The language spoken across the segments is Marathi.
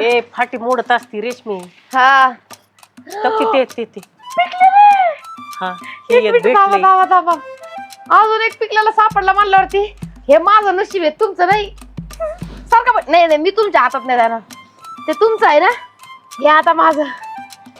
ए फाटी मोडत असती रेशमी. हा. तर ते ते ते? हा हे एक एक मिनिट थांबा भेटलंय. थांबा थांबा. अजून एक पिकलेला सापडला म्हणल्यावरती. हे माझं नशीब आहे तुमचं नाही. सारखं पण- नाही नाही मी तुमच्या हातात नाही जाणार ते तुमचं आहे ना? हे आता माझं.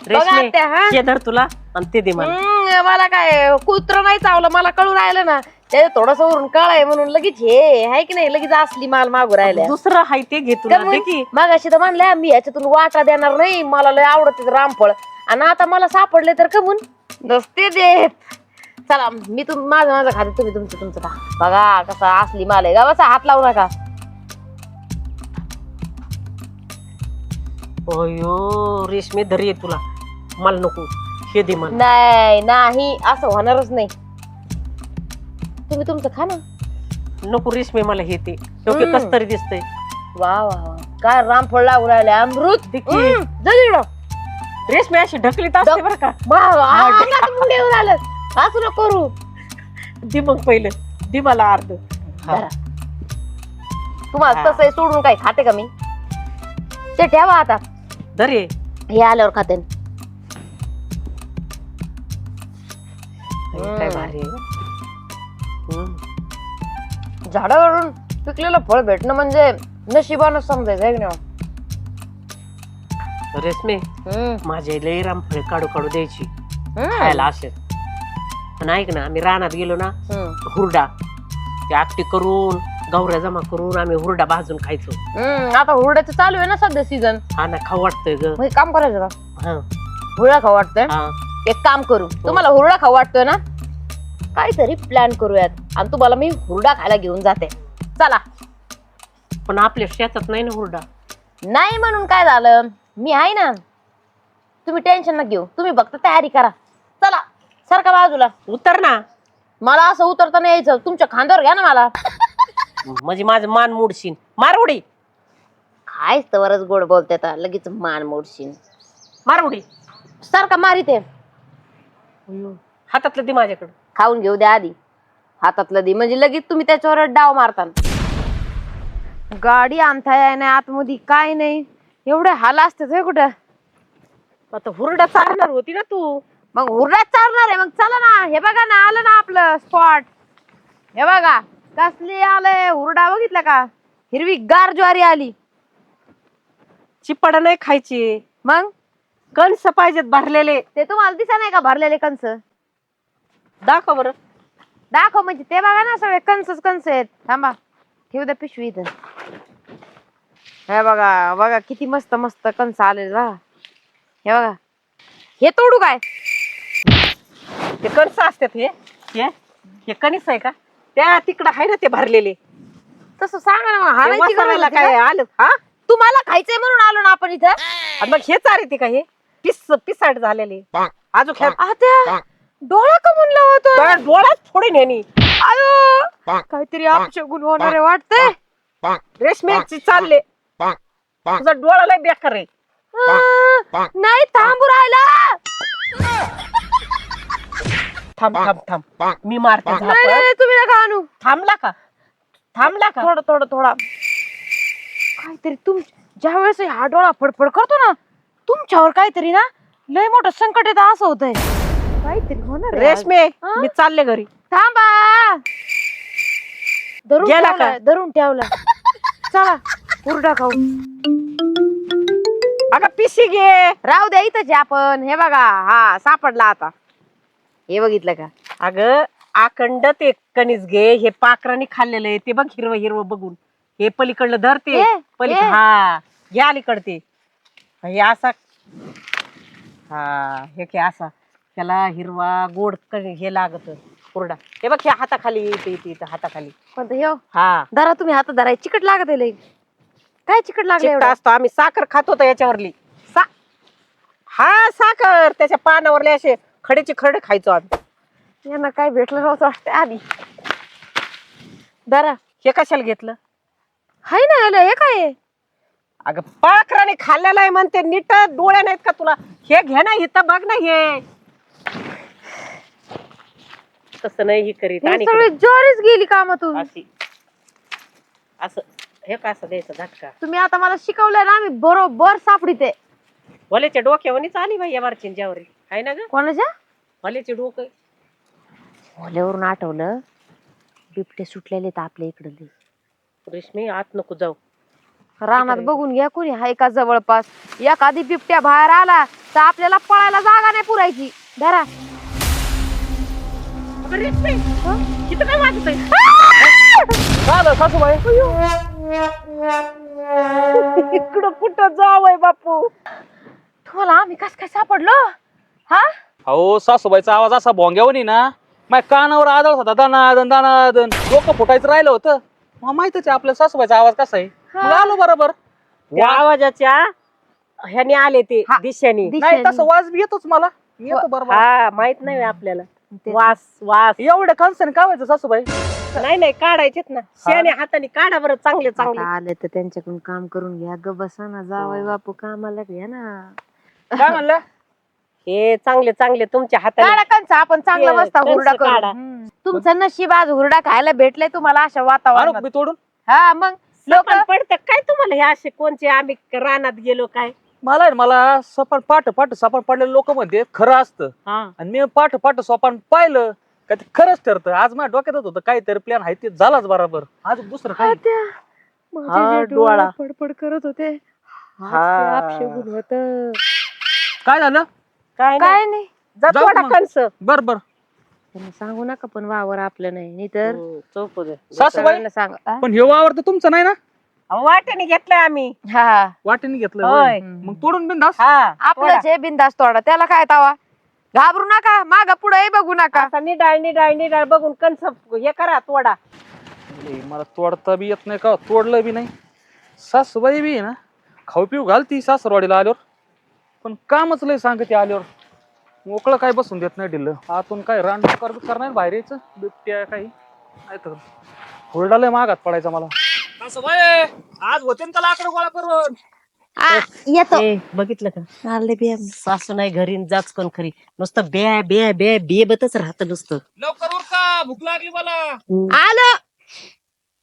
बघा रेशमी हा? हे धर तुला आणि ते दे मला. हम्म, मला काय कुत्र नाही चावलं मला कळू राहिलं ना. ते थोडस वरून कळाय म्हणून लगेच हे आहे की नाही लगेच असली माल मागू राहिल्या. दुसरं हाय ते घे तुला दे की. मग अशी तर म्हणल्या मी याच्यातून वाटा देणार नाही मला लय आवडते रामफळ. आणि आता मला सापडले तर कमून नसते देत. चला मी तुम माझं माझं खाते तुम्ही तुमचं तुमचं खा. बघा कसा असली माल आहे. गावाचा हात लावू नका. अयो रेशमी धर तुला. मला नको. हे दे मला. नाही नाही असं होणारच नाही. तुम्ही तुमचं खा ना. नको रेशमी मला हे ते. डोके. कस तरी दिसतंय. वा वा वा. काय रामफळ लागू राहिले अमृत? दे की. हम्म, जा तिकडं. रेशमी अशी ढकलीत असते बरं का. वा, वा, आता तर मुंडे येऊन आलं असं नको करू दे मग पहिलं. दे मला अर्ध. हा. धरा. तुम्हाला हा. तसं सोडून काही खाते का मी? ते ठेवा आता. धर ये हे आल्यावर खाते. हे काय भारी आहे. झाडावरून पिकलेलं फळ भेटणं म्हणजे नशिबानं समजायचं आहे की नाही रेशमी हम्म, माझे लय रामफळे काढू काढू द्यायची. हम्म, खायला असे पण ऐक ना आम्ही रानात गेलो ना हम्म, हुरडा. ते आकटी करून गौऱ्या जमा करून आम्ही हुरडा भाजून खायचो. हम्म, आता हुरड्याचं चालू आहे ना सध्या सीझन हा ना खाऊ वाटतंय ग. मग एक काम करायचं का? हा. हुरडा खाऊ वाटतोय? हा. एक काम करू. तुम्हाला हुरडा खाऊ वाटतोय ना? काहीतरी प्लॅन करूयात. आणि तुम्हाला मी हुरडा खायला घेऊन जाते. चला. पण आपल्या शेतात नाही ना हुरडा. नाही म्हणून काय झालं? मी आहे ना. तुम्ही टेन्शन न घेऊ. तुम्ही फक्त तयारी करा. चला. सारखा बाजूला. उतर ना. मला असं उतरता नाही यायचं. तुमच्या खांद्यावर घ्या ना मला. म्हणजे माझं मान मोडशीन मार उडी काय तवरच गोड बोलते आता. लगेच मान मोडशीन मार उडी सारखा मारिते. हातातलं दे माझ्याकडं. खाऊन घेऊ द्या आधी. हातातलं दे. म्हणजे लगेच तुम्ही त्याच्यावर डाव मारता गाडी आणताय नाही आतमध्ये. काय नाही. एवढे हाल असतात होय कुठं? आता हुरडा चालणार होती ना तू. मग हुरड्यात चालणार आहे. मग चला ना. हे बघा ना आलं ना आपलं स्पॉट हे बघा कसली आलंय. हुरडा बघितला का? हिरवी गार ज्वारी आली. चिपाडा नाही खायची. मग? कणस पाहिजेत भरलेले. ते तुम्हाला दिसा नाही का भरलेले कंस दाखव बरं. दाखव म्हणजे ते बघा ना सगळे कंसच कंस आहेत. थांबा. ठेवू द्या पिशवी इथं. हे बघा बघा किती मस्त मस्त कंस आले बघा. हे बघा. हे तोडू काय? ते कणस असतात हे. हे? हे कणीस आहे का? त्या तिकडं आहे ना ते भरलेले. तसं सांगा ना मग ते हाणायची गरज होती काय का? आलं. हा? तुम्हाला खायचंय म्हणून आलो ना आपण इथं. आणि मग हे चार येते का हे? पिस पिसाट झालेले. अजून ह्या- आता? डोळा कमून लावतो त्या डोळ्यात फोडीन ह्यानी आयो काहीतरी अपशगुन होणार आहे वाटतंय. रेशमीची चालले. तुझा डोळा लय बेकार आहे. आ, नाही थांबू राहिला. थांब थांब थांब. मी मारते नाही झापड. नाही, तुम्ही नका आणू. थांबला का? थांबला का? थोडं थोडं थोडा. काहीतरी तुम ज्या वेळेस हा डोळा फडफड करतो ना तुमच्यावर काहीतरी ना लय मोठं संकट येतं असं होतंय. काहीतरी होणार आहे आज. रेशमे हा? मी चालले घरी. थांबा. धरून गेला ठेवलाय, धरून ठेवला चला हुरडा खाऊ. अगं पिशी घे. राहू द्या इथंच आहे आपण. हे बघा हा सापडला आता. हे बघितलं का? अगं आखंड ते कणीस घे. हे पाखराने खाल्लेलं आहे. ते बघ हिरवं हिरवं बघून. हे पलीकडलं धरते. हे, पली हे. हा घे अलीकड ते हे असा हा हे की असा. त्याला हिरवा गोड हे लागत कुरडा. हे बघ हे हाताखाली इथे इथे इथं हाताखाली. कोणतं हे हो? हा. धरा तुम्ही हातात धरा चिकट लागत आहे लई. काय चिकट लागलं चिकट एवढं? असतो आम्ही साखर खात होतो याच्यावरली. सा हा साखर! त्याच्या पानावरले असे खडेचे खडे खायचो आम्ही. यांना काय भेटलं नव्हतं वाटतं आधी. धरा हे कशाला घेतलं? हाय ना याला हे काय? आहे? अगं पाखराने खाल्लेलं आहे म्हणते नीट डोळ्या नाहीत का तुला? हे घे ना इथं बघ ना हे. तसं नाही ही करीत. हे आणि सगळी ज्वारीच गेली कामातून. अशी. असं हे कसं द्यायचं झटका? तुम्ही आता मला शिकवलंय ना मी बरोबर सापडीते. वल्याच्या डोक्यावरच आली बाई या वरचिंच्यावर आहे ना ग? कोणाच्या? वल्याचे डोकं. ओल्यावरून आठवलं बिबटे सुटलेले तर आपल्या इकडे रेशमी आत नको जाऊ. रानात बघून घ्या कोणी हाय का जवळपास. एखादी बिबट्या बाहेर आला तर आपल्याला पळायला जागा नाही पुरायची. धरा. किती काय वाजत झालं सासूबाई? इकडं कुठं जावय बापू? तुम्हाला आम्ही कस काय सापडलो? हा? अहो सासूबाईचा आवाज असा भोंग्यावनी ना माझ्या कानावर आदळ होता. दानादन दानादन डोकं फुटायचं राहिलं होतं. मग माहितच आहे आपल्या सासूबाईचा आवाज कसा आहे. मग आलो बरोबर? त्या आवाजाच्या ह्याने आले ते हा. दिशाने. नाही तसं वाज बी येतोच मला. येतो बरोबर हा माहीत नाही आपल्याला. वास वास. एवढ्या कन्सर्न काय व्हायचं सासूबाई? नाही नाही काढायचेत ना. शेणे हाताने काढा बरं चांगले चांगले. आता आले तर त्यांच्याकडून काम करून घ्या ग बसा ना जावई बापू कामाला घ्या ना. काय म्हणलं? हे चांगले चांगले तुमच्या हाताने. काढा आपण चांगला ते मस्त हुरडा करू. काढा. हम्म. तुमचं नशीब आज हुरडा खायला भेटले तुम्हाला अशा आणू वातावरणात मी तोडून? हा मग लोक लोक पडत. काय तुम्हाला हे असे कोणचे आम्ही रानात गेलो काय? मला आहे ना, मला सपाट पाठ पाठ सपाट पडलेले लोक म्हणते खरं असतं. हा. आणि मी पाठ पाठ सोपान पाहिलं का ते खरंच ठरतं. आज माझ्या डोक्यातच होतं काहीतरी प्लॅन आहे ते झालाच बरोबर. आज दुसरं काही हा, डोळा. पडपड करत होते. हा. होत. काय झालं? काय नाही. काय नाही. जाऊ मग. बर बर. त्यांना सांगू नका पण वावर आपलं नाही नाही तर चौक दे सासूबाई? सगळ्यांना सांगा. हा? पण हे वावर तर तुमचं नाही ना? अहो, वाट्याने घेतलंय आम्ही. हा. वाटेने घेतलं होय. होय. मग तोडून बिंदास? हा आपलं जे बिंदास तोडा त्याला काय तावा? घाबरू नका माग पुढे बघू नका. आता निडाळ निडाळ निडाळ बघून कंस हे करा तोडा. मला तोडता बी येत नाही का? तोडलं बी नाही. सासूबाई बी आहे ना खाऊ पिऊ घालती सासरवाडीला आल्यावर. पण कामच लय सांगते आल्यावर. मोकळं काय बसून देत नाही ढिल्लं. आतून काय रान कर करणार बाहेर यायचं? बिबट्या काही? नाही तर हुरडा लय मागात पडायचा मला. आज होते ना त्याला आकडे गोळा करून. आ, येतो. ए, बघितलं का? आले बिया सासू नाही घरी न जाच कोण खरी. नुसतं बे बे बे बेबतच राहत नुसतं. लवकर उरका भूक लागली मला. आलं.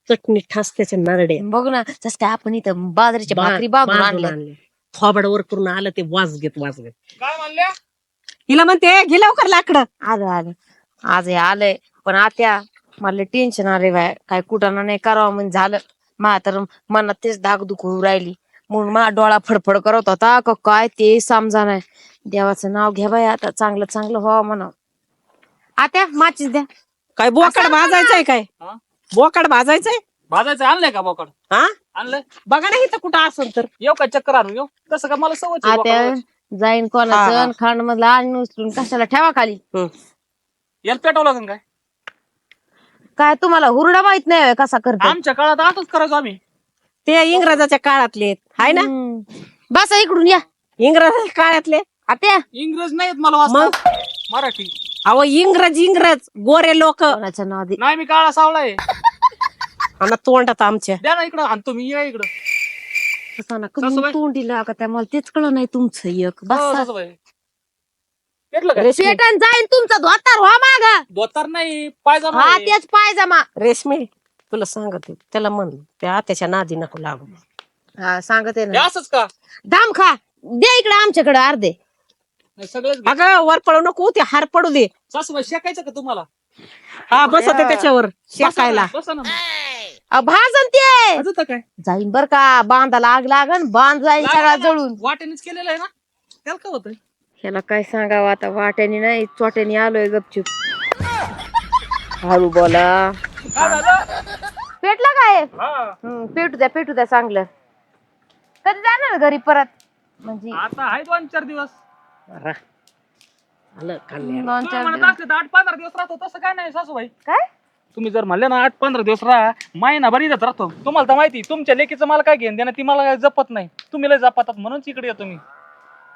चटणी ठास त्याच्या नारडे बघू ना जस काय आपण इथं बाजरीच्या भाकरी बांधून आणल्या. थोबाडावर करून आलं ते वाज घेत वाज घेत. काय म्हणल्या? हिला म्हणते घे लवकर लाकडं. आलं आलं. आज हे आलंय पण आत्या मला टेन्शन आले बाय काय कुठाना नाही करावं म्हणजे झालं. मा तर मनात तेच धाकधुक होऊ राहिली. म्हणून मा डोळा फडफड करत होता का काय ते समजा नाही देवाचं नाव घ्या बाय आता चांगलं चांगलं हो म्हणा आत्या माचीच द्या. काय बोकाड भाजायचंय काय? हा? बोकाड भाजायचंय? भाजायचं आणलंय का बोकड? हा? आणलंय? बघा ना इथं कुठं असेल तर. येऊ का चक्कर आणू येऊ? कसं का मला सवय आत्या जाईन हा, कोणाचं हा. खांड मधला आणि उचलून कशाला ठेवा खाली. याला लागेल काय? काय तुम्हाला हुरडा माहीत नाही होय कसा करतो आमच्या काळात आताच करायचो आम्ही. ते इंग्रजाच्या काळातले आहेत. हाय ना? बसा इकडून या. इंग्रजाच्या काळातले? आत्या इंग्रज नाहीत मला वाचता. मराठी. अहो इंग्रज इंग्रज. गोरे लोक. कोणाच्या नाव दे नाही मी काळा सावळा आहे. आणि तोंडात आमच्या. द्या ना इकडं. आणि तुम्ही या इकडं. बसा ना सासूबाई? कमी तोंडीला का त्या मला तेच कळ नाही तुमचं एक. हो, बसा. सासूबाई. पेटलं का? पेटन जाईन तुमचा धोतार व्हा माग. दोतार नाही पायजामा हा आहे. तेच पायजमा. रेशमी तुला सांगते त्याला म्हण त्या त्याच्या नादी नको लागू. हा सांगते हे ना असंच का? दाम खा. दे इकडे आमच्याकडे अर्धे. नाही, सगळंच घे. अगं वर पडू नको ते हार पडू दे. सासूबाई शेकायचं का तुम्हाला? हा बस ते त्याच्यावर शेकायला. बसा ना. अ, भाजन ते. अजून तर काय? जाईन बर का बांधाला आग लागन बांध जाईन सगळा. जळून. वाटेनेच केलेलं आहे ना? त्याला काय होतंय? ह्याला काय सांगावं आता? वाट्याने नाही चोट्याने आलोय गपचूप. हळू बोला. पेटला काय? हा. हम्म, पेटू द्या पेटू द्या चांगलं. कधी जाणार घरी परत? म्हणजे आता आहे दोन चार दिवस. आलं दोन तुम्ही चार म्हणत दिवस. असले तर आठ पंधरा दिवस राहतो तसं काय नाही सासूबाई. काय? तुम्ही जर म्हणले ना आठ पंधरा दिवस राहा महिनाभर इथंच राहतो. तुम्हाला तर माहिती तुमच्या लेकीचं मला काय घेणं देणं ती मला काय जपत नाही. तुम्ही लय जपतात म्हणून इकडे येतो मी.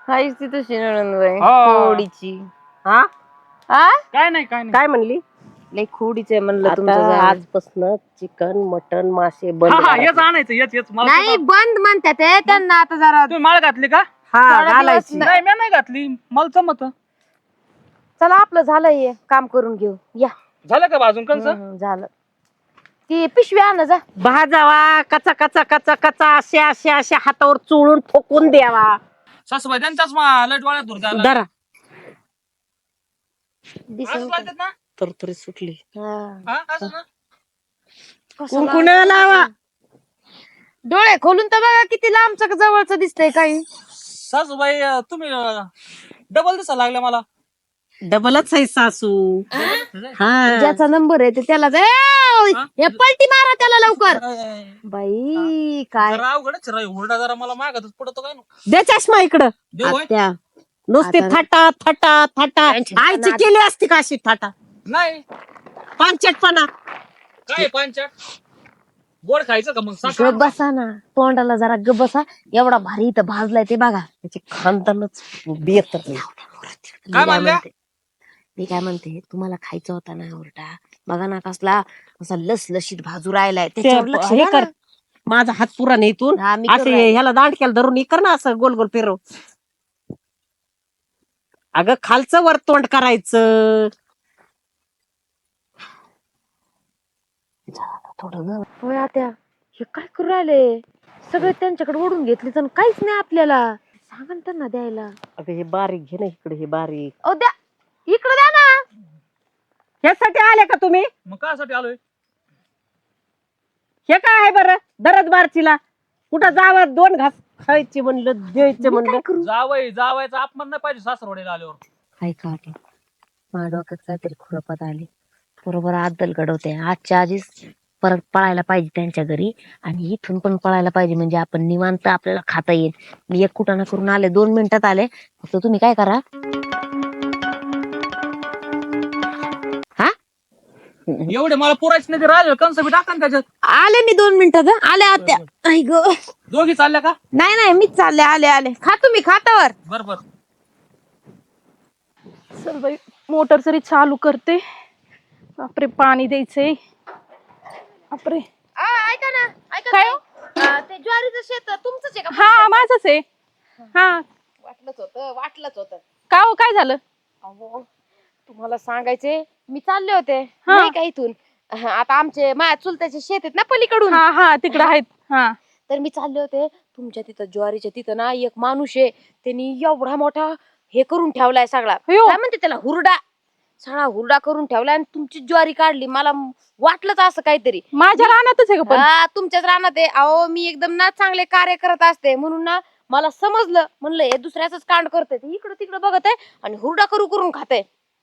हायच ती तशी नळणबाई हा. खोडीची. हा? आ? काय नाही काय नाही. काय म्हणली? लय खोडीच आहे म्हणलं तुमचं आता जावई. आजपासून चिकन मटन मासे बंद हा हा. हेच आणायचं हेच हेच. मला नाही बंद म्हणतात ते. त्यांना आता जरा तुम्ही माळ घातली का? हा घालायची. दिवस नाही मी नाही घातली. मला जमत. चला आपलं झालंय हे, काम करून घेऊ. या. झालं का भाजून कंस? हम्म, झालं. ती पिशवी आण जा. भाजावा कचा कचा कचा कचा अशा अशा अशा हातावर चोळून ठोकून द्यावा. सासूबाई त्यांच्याच मा लय डोळ्यात धूर दिसन लागतात ना? तर तरी सुटली. हा. हा, असं ना? कसं कुंकुण लागलं? लावा. डोळे खोलून तर बघा किती लांबच जवळच दिसतंय काही. सासूबाई अं, तुम्ही डबल दिसा लागल्या मला. डबलच आहे सासू. हा. ज्याचा नंबर आहे ते त्याला हे? पलटी मारा त्याला लवकर. बाई काय? जरा अवघडच रे हुरडा जरा मला मागतच पडतो काय नु. दे चष्मा इकडं. देव होय? आत्या. नुसती आता- थाटा थाटा थाटा. आईची केली असती का अशी थाटा? नाही. पानचटपणा. काय पांचाट गोड खायचं का मग? साखर? गप बसा ना. तोंडाला जरा गप बसा. एवढा भारी इथं भाजलाय ते बघा. त्याची खानदानच बेहतर काय म्हणल्या? मी काय म्हणते तुम्हाला खायचा होता ना ओरडा बघा ना कसला असा लसलशीत भाजू राहिलाय. त्याच्यावर लक्ष हे द्या कर. ना. माझा हात पुरा नाही इथून. हा, मी करू असे राहिले. ह्याला दांडक्याला धरून हे कर ना असं गोल गोल फिरव. अगं खालचं वर तोंड करायचं. थोडं ग. होय आत्या हे काय करू राहिले? सगळे त्यांच्याकडे ओढून घेतले तर काहीच नाही आपल्याला. सांगा ना त्यांना द्यायला. अगं हे बारीक घे ना इकडे हे बारीक. अहो द्या. इकडे द्या. ह्यासाठी आले का तुम्ही? मग कासाठी आलोय? हे काय आहे बरं? दरद बारचीला. कुठं जावं? दोन घास खायचे म्हणलं द्यायचे म्हणलं काय करू? जावय जावायचा अपमान नाही पाहिजे सासरवाडीला आल्यावर. ऐका आता माझ्या डोक्यात काहीतरी खुरपत आली. बरोबर आदल घडवते. आजच्या आधीच परत पळायला पाहिजे त्यांच्या घरी आणि इथून पण पळायला पाहिजे म्हणजे आपण निवांत आपल्याला खाता येईल. मी एक कुटाणा करून आले दोन मिनिटात आले. फक्त तुम्ही काय करा? एवढे मला पुरायच नाही ते राहिले कंस बी टाका ना त्याच्यात. आले मी दोन मिनिटात हं. आले आत्या. आई ग. दोघी चालल्या का? नाही नाही मीच चालले. आले आले. खा तुम्ही खातावर. बर बर. चल बाई मोटर तरी चालू करते. बापरे पाणी द्यायचंय. बापरे. ऐका ना ऐका काय? हो? ते ज्वारीचं शेत तुमचंच आहे हा माझंच आहे. हा. वाटलंच होतं वाटलंच होतं. का हो काय झालं? अहो तुम्हाला सांगायचे मी चालले होते हा. नाही का इथून. हा, आता आमचे माझ्या चुलत्याचे शेत आहेत ना पलीकडून. हा हा तिकडं आहेत. हा. तर मी चालले होते. तुमच्या तिथं ज्वारीच्या तिथं ना एक माणूस आहे. त्यांनी एवढा मोठा हे करून ठेवलाय सगळा. अयो. काय म्हणते त्याला? हुरडा. सगळा हुरडा करून ठेवलाय आणि तुमची ज्वारी काढली. मला वाटलंच असं काहीतरी. माझ्या रानातच आहे का पण? हा, तुमच्याच रानात आहे. अहो मी एकदम ना चांगले कार्य करत असते. म्हणून ना मला समजलं. म्हणलं हे दुसऱ्याच कांड करते इकडं तिकडं बघत आहे आणि हुरडा करू करून खात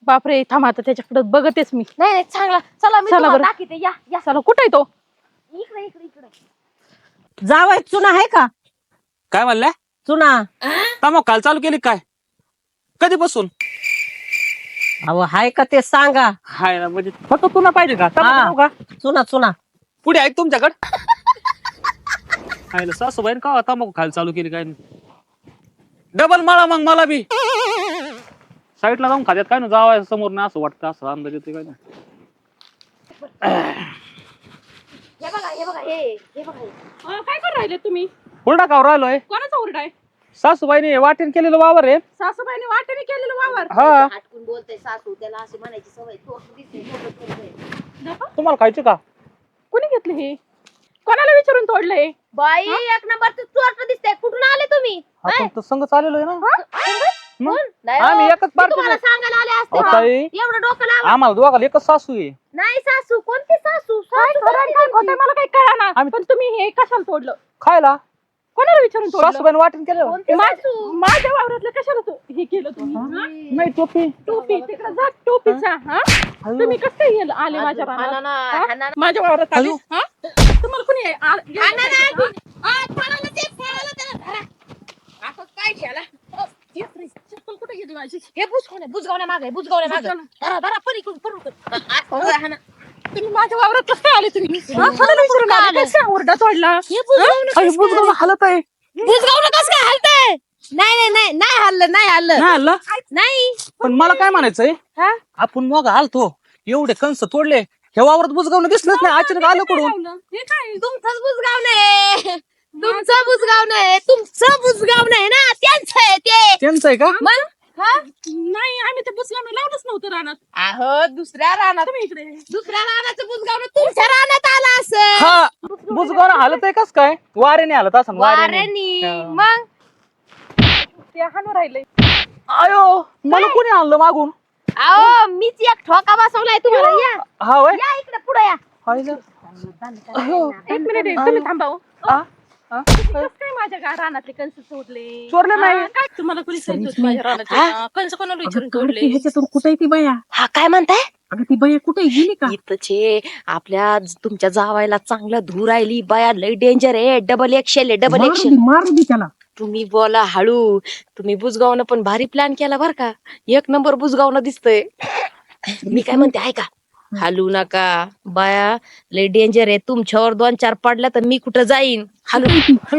बापरे थांब आता त्याच्याकडे बघतेच मी. नाही नाही चांगला. चला मी चला तुम्हाला बरं. दाखवते. या या. चला कुठे आहे तो? इकडे इकडे इकडे. जावाय चुना आहे का? काय म्हणल्या चुना. तमो काल चालू केली काय? कधीपासून? अहो हाय का ते सांगा. हाय ना म्हणजे फक्त तुला पाहिजे का? हा. का? चुना चुना. पुढे ऐक तुमच्याकडे? खायला सासूबाई का तमाखू खायला चालू केली काय? डबल मला मग मला बी. साईडला जाऊन खात्यात काय ना जावाय समोर ना असं वाटतं असं अंदाज येते काय ना. हे बघा हे बघा हे हे बघा. हे. अं, काय करू राहिले तुम्ही? हुरडा खाऊ राहिलोय कोणाचा ओरडा आहे? सासूबाईने वाटेन केलेलं वावर आहे. सासूबाईने वाटेने केलेलं वावर? हा. हटकून बोलते सासू त्याला अशी म्हणायची सवय तो करतंय. तुम्हाला खायचे का? कोणी घेतलं हे? कोणाला विचारून तोडलंय? बाई एक नंबर चोरट दिसते कुठून आले तुम्ही? आपण तर संघ चाललेलो आहे ना. मग? कोण? नाही आम्ही हो. एकच मी पार्टी तुम्हाला सांगायला आले असते अहो, हा. ताई. एवढं डोकं लावा आम्हाला दोघाला एकच सासू आहे नाही सासू कोणती सासू सासू खरं आणि काय खोटं आहे मला काही कळा ना आम्ही- पण तुम्ही हे कशाला तोडलं खायला कोणाला विचारून तोडलं सासूबाईने वाटेन केलं कोणती सासू माझ- माझ्या वावरातलं कशाला तो हे केलं तुम्ही हा? नाही टोपी टोपी तिकडे जा टोपीचा हा तुम्ही कसं काय गेलं- आले माझ्या हा? ना. माझ्या वावरात आले हॅलो. हा? तुम्हाला कोणी आ- हाना ना. हा? आ, पळालं ते, पळालं त्याला धरा. असं काय केलं? अ, चप्पल चप्पल कुठे गेली माझी. हे बुजगावण्या बुजगावण्या मागे बुजगावण्या मागे. धरा धरा पलीकडून असं होय, हाना. तुम्ही माझ्या वावरात कसं काय आले तुम्ही? हा? कोणाला विचारून आले? कसं काय ओरडा तोडला हे बुजगावणं अरे, कसं हालत आहे काय? कसं काय हलतंय? नाही नाही नाही नाही हल्लं नाही हल्लं. नाही हल्ला? नाही. पण मला काय म्हणायचंय? हा? आपण मग आलतो. एवढे कंस तोडले. ह्या वावरात बुजगावणं दिसलंच नाही अचानक आलं कडून? हे काय? तुमचंच बुजगाव नाही तुमचं बुजगाव नाही तुमचं बुजगाव नाही ना? त्यांचं आहे ते. त्यांचं आहे का? मग? नाही आम्ही ते बुसगावणं लावलंच नव्हतं रानात. अहो दुसऱ्या रानात तुम्ही इकडे दुसऱ्या रानाचं बुजगावणं तुमच्या रानात आलं असं. हा बुजगाव हालत आहे कस काय? वाऱ्याने हालत असं वाऱ्यानी. मग? ते हाणू राहिले आयो मला कोणी आणलं मागून? अहो मीच एक ठोका बसवलाय तुम्हाला. या. हा वय या इकडे पुढे या. एक मिनिट एक, तुम्ही थांबा हो. आ? कसं काय माझ्या गा रानातले कंस सोडले? चोरले नाही. हा, काय तुम्हाला कोणी सांगितलं होतं माझ्या रानातले? हा? कंस कोणाला विचारून काढते सोडले ह्याच्यातून कुठे ती बया? हा काय म्हणताय? अगं ती बया कुठे गेली का? इथचे आपल्या ज- तुमच्या जावायला चांगलं धूर राहिली बाया लय डेंजर आहे. डबल एक्सेल आहे डबल मारू एक्सेल दे, मारू दे त्याला. तुम्ही बोला हळू. तुम्ही बुजगावनं पण भारी प्लॅन केला बर का. एक नंबर बुजगावनं दिसतंय. मी काय म्हणते ऐका. हलू नका. बाया लय डेंजर आहे. तुमच्यावर दोन चार पडल्या तर मी कुठं जाईन? हलू.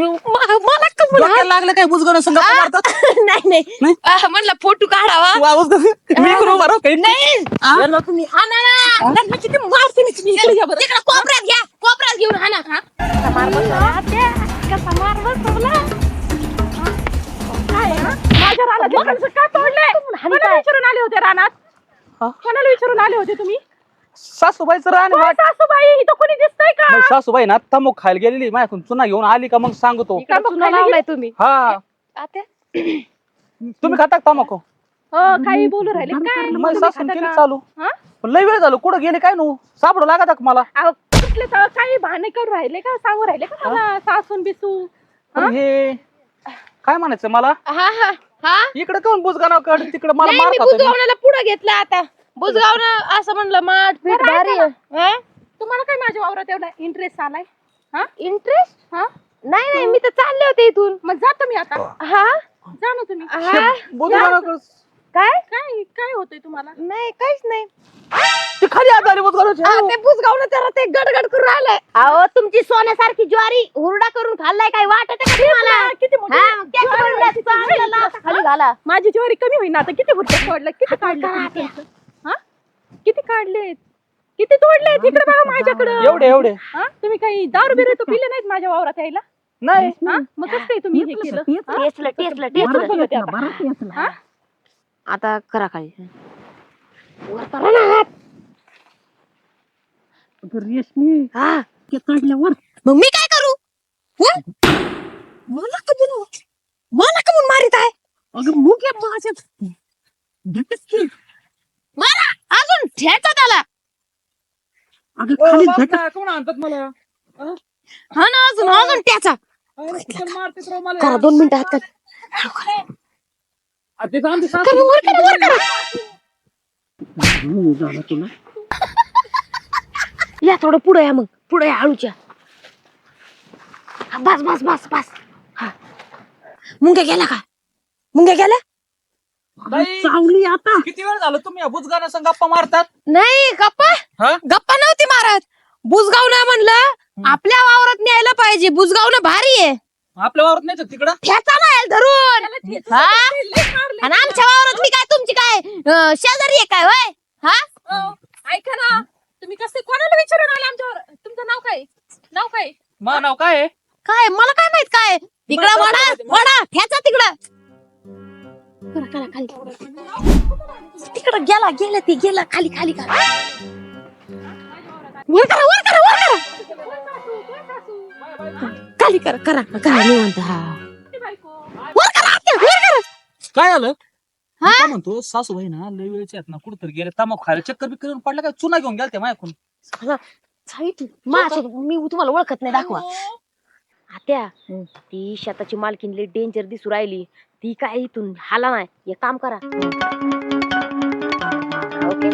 मला का? डोक्याला लागलं काय? बुजगाव संग नाही नाही. आह, म्हणलं फोटो काढावा. मी करू बरं काही नाही. म्हणलं तुम्ही हाना ना. मारते मी. तुम्ही तिकडं कोपऱ्यात घ्या. कोपऱ्यात घेऊन हाना हा? माझ्या कोणाला विचारून आले होते रानात? हा? कोणाला विचारून आले होते तुम्ही? सासूबाईचं रान वाट सासूबाई? इथं कोणी दिसतंय का? सासूबाई ना तमुक खायला गेलेली माझ्याकडून. चुना घेऊन आली का मग सांगतो. इकडं चुना लावलाय तुम्ही. हा. आत्या. तुम्ही खाता का तमाखू हो काही बोलू राहिले. काय? माझ्या तुम्ही सासून खाता केली का? चालू. हा? पण लय वेळ झालो. कुठं गेले काय नो? सापडू लागत का मला? अहो, कुठले तर काही भाने करून राहिले का? सांगू राहिले का मला? सासून बिसू? पण हे काय म्हणायचं मला? हा हा. हा? इकडे कोण बुजगाव कड तिकडे? मला नाही मी पुढे घेतलं आता. बुजगावनं असं म्हणलं माठ पीठ भारी आहे. हा? तुम्हाला काय माझ्या वावरात एवढा इंटरेस्ट आलाय? हा? इंटरेस्ट हा? नाही नाही मी तर चालले होते इथून. मग जातो मी आता. हा? जा ना तुम्ही. हा? काय? काय काय होतंय तुम्हाला? नाही काहीच नाही. ती खाली आत आली बुजगावची हा, ते बुजगावनं त्याला ते गडगड करून राहिलंय. अहो तुमची सोन्यासारखी ज्वारी हुरडा करून खाल्लाय काय वाटत का तुम्हाला? किती मोठी हा, मग त्याच्यावर ज्वारी चांगलं लाथा खाली घाला. माझी ज्वारी कमी होईन आता किती भुट्टे तोडले किती काढले तुम्ही? किती काढलेत किती तोडले तिकडे बघा माझ्याकडे. एवढे एवढे. हा? तुम्ही काही दारू बिरू तर पिले नाहीत माझ्या वावरात यायला? नाही. हा? मग कसं काय तुम्ही हे केलं? हा? बरं बघा ते आता. हा? करा खाली. वर करा ना हात. अगं रेशमी हा? ते काढल्यावर मग मी काय करू? हं? मला कमून मला कमून मारित आहे. अगं मुगे माझ्या भेटच की? मारा अजून ठेचा त्याला. अगं खाली भेट कोण आणतात मला? हा ना अजून अजून त्याचा करा दोन मिनिटं हात करा. करा, वर करा, वर करा. झालं तुला. या थोडं पुढे या मग. पुढे या हळूच्या हा, बस बस बस बस. हा. मुंग्या गेला का? मुंग्या गेल्या? चावली आता. किती वेळ झालं तुम्ही या बुजगावना संग गप्पा मारतात? नाही गप्पा? हा? गप्पा नव्हती मारत. बुजगावनं म्हणलं आपल्या वावरात न्यायला पाहिजे. बुजगावनं भारी आहे. आपल्या वावरत नाही तर तिकडं? ठेचा नाही धरून. हा? आणि आमच्या वावरात मी काय तुमची काय अं, शेजारी आहे काय होय? हा? अहो, ऐका ना तुम्ही कसे कोणाला विचारून आले आमच्यावर तुमचं नाव काय? नाव काय? मा नाव काय आहे? काय मला काय माहीत काय? तिकडं वडा माहिती? वडा ठेचा तिकडं. करा करा खाली. तिकडं गेला गेला ते गेला खाली खाली खाली. वर करा वर करा वर करा. खाली करा करा करा निवांत. हा. वर करा आत्या, वर करा. काय आलं? हा? मी काय म्हणतो? सासूबाई ना लय वेळचे आहेत ना कुठेतरी गेले. तमाखू खायला चक्कर बिक्कर पडला काय? चुना घेऊन गेलते माझ्याकडून साईट माझ्या मी तुम्हाला ओळखत नाही दाखवा. आत्या ती शेताची मालकीन लई डेंजर दिसू राहिली. ती काय इथून हाला नाही. एक काम करा. ओके.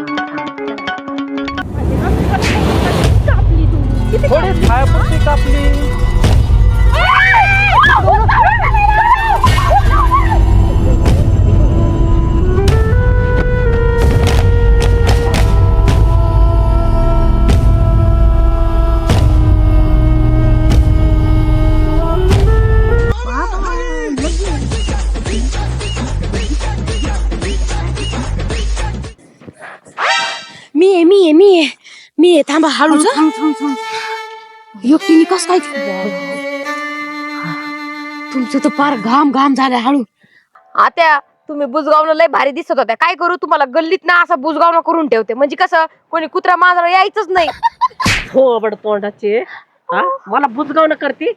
कापली तू किती थोडी खायापुरती कापली. थांबा हळूच एकटीने कस काय तुमचं तर फार घाम घाम झालाय हळू आत्या तुम्ही बुजगावनं लय भारी दिसत होत्या काय करू? तुम्हाला गल्लीत ना असं बुजगावनं करून ठेवते. म्हणजे कसं? कोणी कुत्रा मांजरा यायचंच नाही. थोबड तोंडाचे. हा? मला बुजगावणं करते?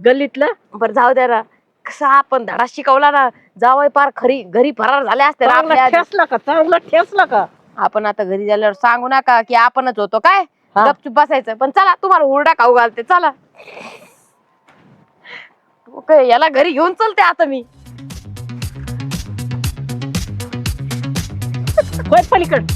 गल्लीतलं? बरं जाऊ द्या ना. कसं आपण धडा शिकवला ना जावय पार खरी घरी फरार झाले असते ना चांगलं आपल्या आधी. ठेसलं का? चांगलं ठेसलं का? आपण आता घरी गेल्यावर सांगू नका की आपणच होतो काय? हा. गपचूप बसायचं. पण चला तुम्हाला हुरडा खाऊ घालते. चला. ओके याला घरी घेऊन चलते आता मी. पलीकड.